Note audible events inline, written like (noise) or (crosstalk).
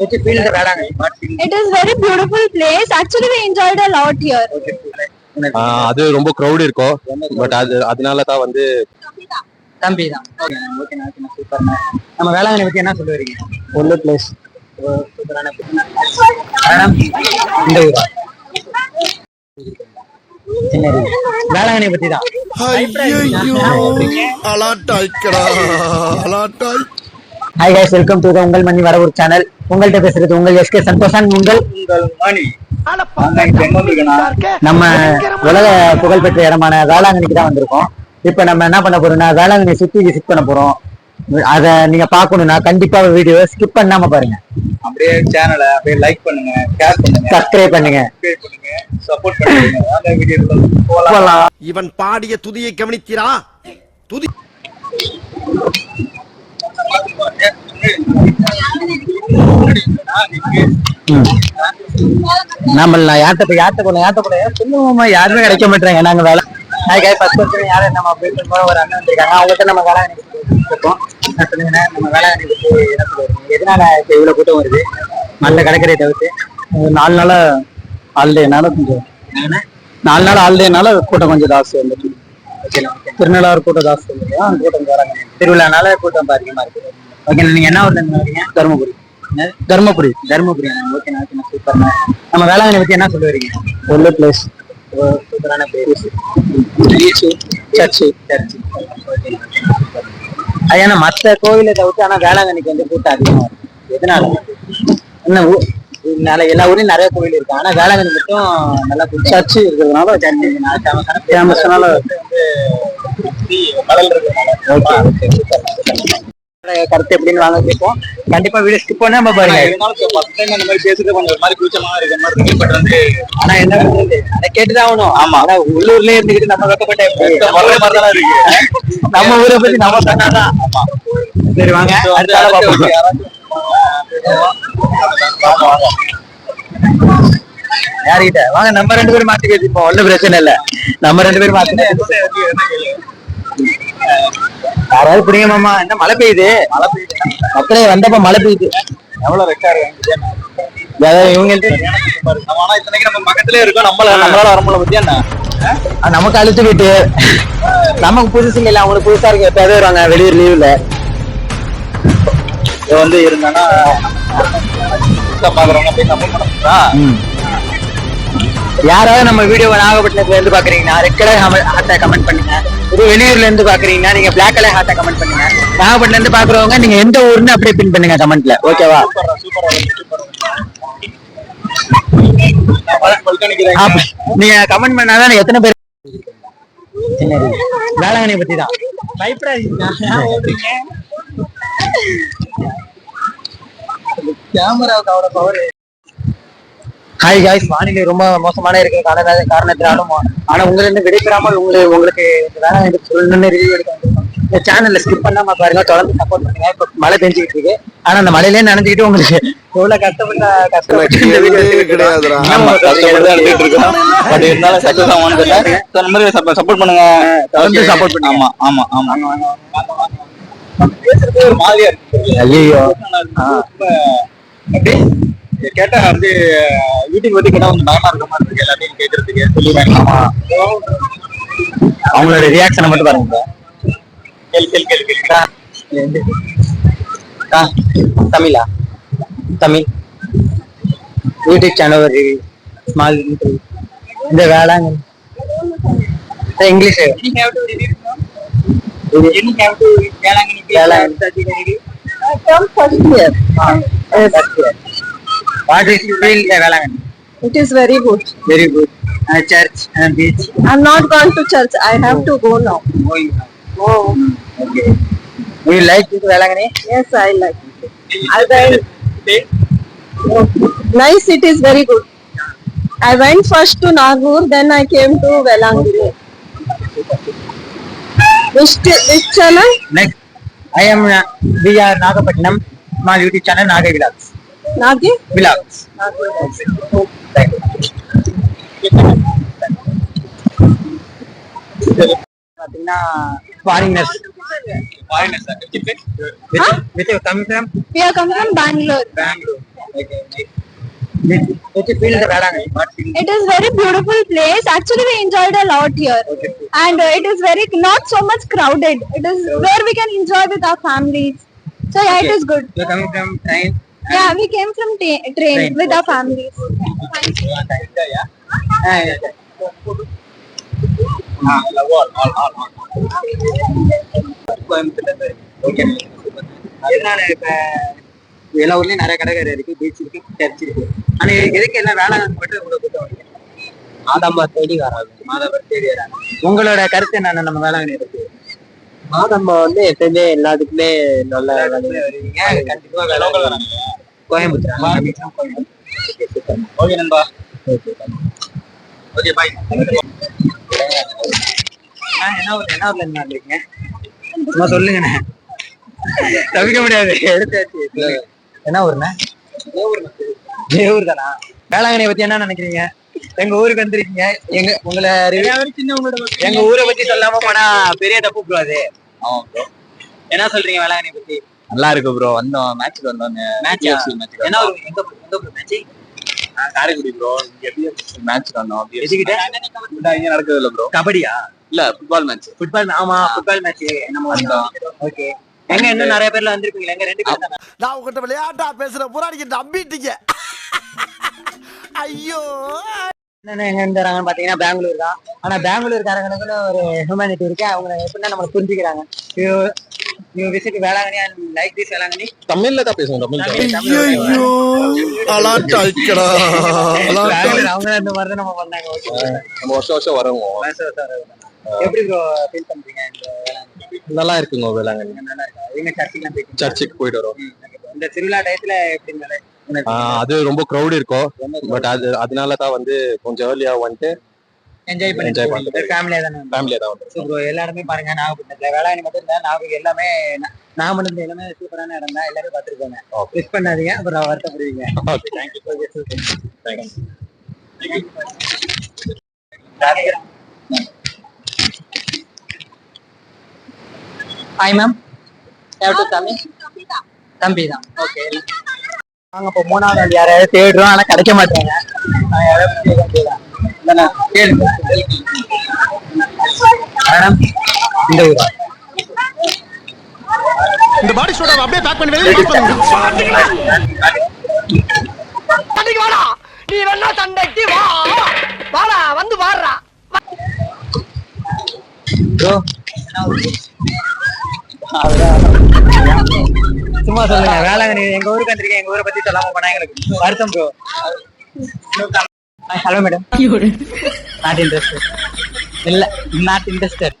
What feel? It is very beautiful place. Actually, we enjoyed a lot here. அது ரொம்ப crowd இருக்கும். But அது அதனால தான் வந்து தம்பி தான் ஓகே ஓகேண்ணா ஓகேண்ணா சூப்பர்ண்ணா நம்ம வேளாங்கண்ணி பத்தி என்ன சொல்ல வரீங்க ஒன்று பிளேஸ் சூப்பரான வேளாண் இந்த ஊர். வேளாங்கண்ணி பத்தி தான் அலாட்டாய்க்கடா. அலாட்டாய் ஹாய் கைஸ் வெல்கம் டு உங்கள் மணி வரவூர் சேனல் உங்கள்கிட்ட பேசுறது உங்கள் எஸ்கே சந்தோஷன் உங்கள் உங்கள் மணி. நம்ம உலக புகழ்பெற்ற இடமான வேளாங்கண்ணிக்கு தான் வந்திருக்கோம். இப்போ நம்ம என்ன பண்ண போறோம்னா வேளாங்கண்ணி சுத்தி விசிட் பண்ண போறோம். அத நீங்க பார்க்கணும்னா கண்டிப்பா வீடியோ ஸ்கிப் பண்ணாம பாருங்க. அப்படியே சேனலை அப்படியே லைக் பண்ணுங்க ஷேர் பண்ணுங்க. சப்ஸ்கிரைப் பண்ணுங்க. சப்போர்ட் பண்ணுங்க. இவன் பாடிய துதியை கவனித்தீரா? துதி நம்ம நான் யார்கிட்ட போய் யார்கிட்ட போல யார்கிட்ட போல சொல்லுவோமா யாருமே கிடைக்க மாட்டாங்க நாங்க வேலை நான் காய் ஃபர்ஸ்ட் பர்சன் யாரும் நம்ம போயிட்டு போற ஒரு அண்ணன் வந்திருக்காங்க. அவங்ககிட்ட நம்ம வேலை இருக்கோம் நம்ம வேளாங்கண்ணி பத்தி எதனால இப்போ இவ்வளவு கூட்டம் வருது? நல்ல கடற்கரை தவிர்த்து நாலு நாளா ஹாலிடேனால கொஞ்சம் நாலு நாள் ஹாலிடேனால கூட்டம் கொஞ்சம் ஜாஸ்தி வந்துட்டு திருநள்ளாறு கூட்டம் ஜாஸ்தி வந்துருக்கு அந்த கூட்டம் வராங்க திருவிழானால கூட்டம் அதிகமா இருக்கு. ஓகே நீங்க என்ன ஊர்ல இருந்து வரீங்க Dharmapuri? Dharmapuri. Dharmapuri okay okay super நம்ம வேளாங்கண்ணி பத்தி என்ன சொல்லுவீங்க ஒன்று பிளேஸ் சூப்பரான பிளேஸ் சர்ச்சு சர்ச்சு அது ஏன்னா மத்த கோவிலை தவிர்த்து ஆனா வேளாங்கண்ணிக்கு வந்து கூட்டம் அதிகமா இருக்கு. எதனால? என்ன எல்லா ஊர்லயும் நிறைய கோவில் இருக்கு. ஆனா வேளாங்கண்ணி மட்டும் நல்லா சர்ச்சு இருக்கிறதுனால ஃபேமஸ்னால கருத்து எப்படின்னு வாங்க கேட்போம். கண்டிப்பா வீடியோ ஸ்கிப் பண்ணாம பாருங்க. அந்த மாதிரி பேசுறது கொஞ்சம் மாதிரி கூச்சமா மாதிரி இருக்கு. பட் வந்து ஆனா என்ன கேட்டுதான் ஆகணும். ஆமா. ஆனா உள்ளூர்லயே இருந்துக்கிட்டு நம்ம வெக்கப்பட்ட இருக்கு. நம்ம ஊரை பத்தி நம்ம சொன்னாதான். சரி வாங்க. யார்கிட்ட? வாங்க நம்ம ரெண்டு பேரும் மாத்தி பேசிப்போம். ஒண்ணும் பிரச்சனை இல்ல. நம்ம ரெண்டு பேரும் மாத்தி யாராவது புரியுங்க மாமா. என்ன மழை பெய்யுது? மழை பெய்யுது மக்களே வந்தப்ப மழை பெய்யுது. எவ்வளவு ரெக்கார்டு இவங்கள்ட்ட ஆனா இத்தனைக்கு நம்ம பக்கத்துலயே இருக்கோம். நம்மள நம்மளால வர முடியல பத்தியா நமக்கு அழுத்து விட்டு நமக்கு புதுசு இல்ல அவங்களுக்கு புதுசா இருக்கு. எப்பயாவது வருவாங்க வெளியூர் லீவ்ல இது வந்து இருந்தானா பாக்குறவங்க போய் சப்போர்ட் பண்ணா யாராவது நம்ம வீடியோ நாகப்பட்டினத்துல இருந்து பாக்குறீங்கன்னா ரெட் கலர் ஹார்ட்டை கமெண்ட் பண்ணுங்க. இது வெளியூர்ல இருந்து பாக்குறீங்கன்னா நீங்க பிளாக் கலர் ஹார்ட்டை கமெண்ட் பண்ணுங்க. நாகப்பட்டினம் இருந்து பாக்குறவங்க நீங்க எந்த ஊர்னு அப்படியே பின் பண்ணுங்க கமெண்ட்ல ஓகேவா நீங்க கமெண்ட் பண்ணாதான் எத்தனை பேர் சின்னது. வேளாங்கண்ணி பத்தி தான் (laughs) கேமராவுக்கு அவ்வளவு பவர் ஹாய் காய்ஸ் வானிலை ரொம்ப மோசமான இருக்கிற காரண காரணத்தினாலும் ஆனா உங்களை இருந்து விடைபெறாமல் உங்களுக்கு உங்களுக்கு இந்த வேளாங்கண்ணி சொல்லணும்னு ரிவ்யூ எடுக்க இந்த சேனல்ல ஸ்கிப் பண்ணாம பாருங்க தொடர்ந்து சப்போர்ட் பண்ணுங்க. இப்ப மழை பெஞ்சுக்கிட்டு இருக்கு. ஆனா அந்த மழையிலே நனைஞ்சுக்கிட்டு உங்களுக்கு எவ்வளவு கஷ்டப்பட்ட கஷ்டப்பட்டு சப்போர்ட் (laughs) பண்ணுங்க. தொடர்ந்து support பண்ணுங்க. ஆமா ஆமா ஆமா. பேசுறது ஒரு மாதிரியா இருக்கு. ஐயோ கேட்டா வந்து யூடியூப் பத்தி கேட்டா கொஞ்சம் பயமா இருக்க மாதிரி இருக்கு எல்லாத்தையும் கேட்கறதுக்கு சொல்லிடுறாங்க அவங்களோட ரியாக்ஷனை மட்டும் பாருங்க கேள்வி கேள்வி கேள்வி கேள்வி ஆ, தமிழா? தமிழ். யூடியூப் சேனல் ஒரு ஸ்மால் இந்த Velankanni. You have to Yalangani Yalangani. I come first year. Ah, yes. first year. What is you feel Yalangani? It is very good. Very good. And church and beach. I'm not going to church. I have oh. to go now. Going now. Oh. Okay. Do you like it Yalangani? Yes, I like it. I went. Okay. Nice. It is very good. I went first to Nagpur, then I came to Velangiri. Which, which channel? Next, I am. Uh, we are Nagapattinam. Small YouTube channel Naga Vlogs. Nagi? Vlogs. Thank you. பாத்தீங்கன்னா foreigners with with Tamil film We are coming from Bangalore. Bangalore Which It is very beautiful place. Actually, we enjoyed a lot here, and uh, it is very not so much crowded. It is where we can enjoy with our families. So yeah, it is good. You're coming from train. Yeah, we came from ta- train, Train, with our families. Ah, yeah, yeah. Ah, love all, all, all, all. கோயம்புத்தூர்ல இருந்து okay எதனால இப்ப எல்லா ஊர்லயும் நிறைய கடைக்கரை இருக்கு beach இருக்கு search இருக்கு. ஆனா எதுக்கு எல்லாம் வேளாங்கண்ணி மட்டும் இவ்வளவு கூட்டம் மாதாம்பா தேடி வராது மாதாம்பா தேடி வராங்க. உங்களோட கருத்து என்னென்ன? நம்ம வேளாங்கண்ணி இருக்கு மாதம்பா வந்து எப்பயுமே எல்லாத்துக்குமே நல்ல வருவீங்க. கண்டிப்பா வேளாங்கண்ணி கோயம்புத்தூர். கோயம்புத்தூர். ஓகே நண்பா. ஓகே பாய் என்ன ஊர்ல என்ன ஊர்ல வந்திருக்கீங்க சும்மா சொல்லுங்கண்ணே. தவிக்க முடியாது. எடுத்தாச்சு என்ன ஊர்ண்ணே? ஊர் தானா வேளாங்கண்ணியை பத்தி என்ன நினைக்கிறீங்க? எங்க ஊருக்கு வந்திருக்கீங்க. எங்க உங்களை எங்க ஊரை பத்தி சொல்லாம போனா பெரிய தப்பு ப்ரோ அது. என்ன சொல்றீங்க வேளாங்கண்ணியை பத்தி? நல்லா இருக்கு ப்ரோ வந்தோம் மேட்ச்க்கு வந்தோம் மேட்ச் என்ன ஊர்? எங்க எங்க ப்ரோ மேட்ச் காரைக்குடி ப்ரோ இங்க மேட்ச் வந்தோம். எதுக்கிட்ட? இங்க நடக்குது இல்ல ப்ரோ கபடியா? இல்ல ஃபுட்பால் மேட்ச் ஃபுட்பால் ஆமா ஃபுட்பால் மேட்ச் நம்ம வந்தோம். ஓகே. எங்க இன்னும் நிறைய பேர்ல வந்திருப்பீங்களா? எங்க ரெண்டு பேர் தானே? நான் உங்ககிட்ட விளையாட்டா பேசுற பூரா நீங்க நம்பிட்டீங்க. ஐயோ. என்னென்ன எங்க இருந்து வராங்கன்னு பாத்தீங்கன்னா பெங்களூர் தான். ஆனா பெங்களூர்காரங்களுக்குன்னு ஒரு ஹியூமனிட்டி இருக்கு அவங்க எப்படின்னா நம்மளை புரிஞ்சுக்கிறாங்க. You you visit Velankanni and like this Velankanni. தமிழ்ல தான் பேசுவோம் தமிழ் ஐயோ அலாட்டாய்க்கடா பெங்களூர் அவங்க இந்த மாதிரி தான் நம்ம பண்ணாங்க ஓகே நம்ம வருஷம் வருஷம் வருவோம். எப்படி ப்ரோ ஃபீல் பண்றீங்க நல்லா இருக்குங்க வேளாங்கண்ணி. நல்லா இருக்கா? எங்க சர்ச்சுக்கு போயிட்டு சர்ச்சுக்கு போயிட்டு வரோம். இந்த திருவிழா டயத்துல எப்படி அது ரொம்ப க்ரௌட் இருக்கும். பட் அது அதனால தான் வந்து கொஞ்சம் ஏர்லியா வந்துட்டு என்ஜாய் பண்ணி. ஃபேமிலியா தானே ஃபேமிலியா தான் வந்து ப்ரோ எல்லா இடமே பாருங்க நாகப்பட்டினத்துல. வேளாங்கண்ணி மட்டும் இல்ல நாகூர் எல்லாமே நாகப்பட்டினத்துல எல்லாமே சூப்பரான இடம் தான். எல்லாரும் பார்த்துருக்கோங்க Okay. மிஸ் பண்ணாதீங்க அப்புறம் வருத்தப்படுவீங்க. Okay thank you thank you hi ma'am to தம்பி? தம்பி தான். ஓகே நாங்க இப்போ மூணாவது ஆள் யாரையாவது தேடுறோம். ஆனா கிடைக்க மாட்டாங்க. கேளுங்க மேடம் இந்த ஊரா இந்த பாடி சோடா அப்படியே பேக் பண்ணி வெளியே சண்டைக்கு வாடா. நீ வேணா சண்டைக்கு வா. வாடா வந்து வாடுறா. ப்ரோ சும்மா சொல்லுங்க. வேளாங்கண்ணி எங்க ஊருக்கு வந்திருக்கேன் எங்க ஊரை பத்தி சொல்லாம போனா எங்களுக்கு வருத்தம் bro hello madam not interested இல்ல நாட் இன்ட்ரெஸ்டட்